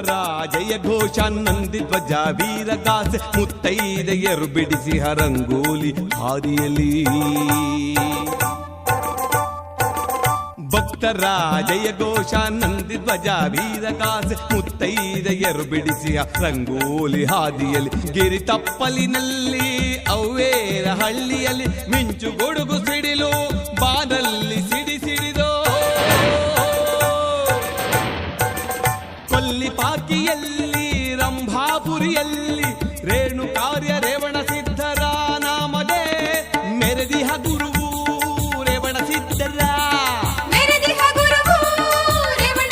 ಭಕ್ತರ ಜಯ ಘೋಷ ನಂದಿ ಧ್ವಜ ವೀರಗಾಸೆ ಮುತ್ತೈದೆಯರು ಬಿಡಿಸಿ ಹರಂಗೋಲಿ ಹಾರಿಯಲಿ ಭಕ್ತರ ಘೋಷ ನಂದಿ ಧ್ವಜ ವೀರಗಾಸೆ ಮುತ್ತೈದೆಯರು ಬಿಡಿಸಿ ರಂಗೋಲಿ ಹಾದಿಯಲ್ಲಿ. ಗಿರಿ ತಪ್ಪಲಿನಲ್ಲಿ ಅವೇರ ಹಳ್ಳಿಯಲ್ಲಿ ಮಿಂಚು ಗೊಡುಗು ಸಿಡಿಲು ಕೊಲ್ಲಿಪಾಕಿಯಲ್ಲಿ ರಂಭಾಪುರಿಯಲ್ಲಿ ರೇಣು ಕಾರ್ಯ ರೇವಣ ಸಿದ್ಧರ ನಾಮದೇ ಮೆರೆದಿಹ ಗುರುವು ರೇವಣ ಸಿದ್ಧರ ಮೆರೆದಿಹ ಗುರುವು ರೇವಣ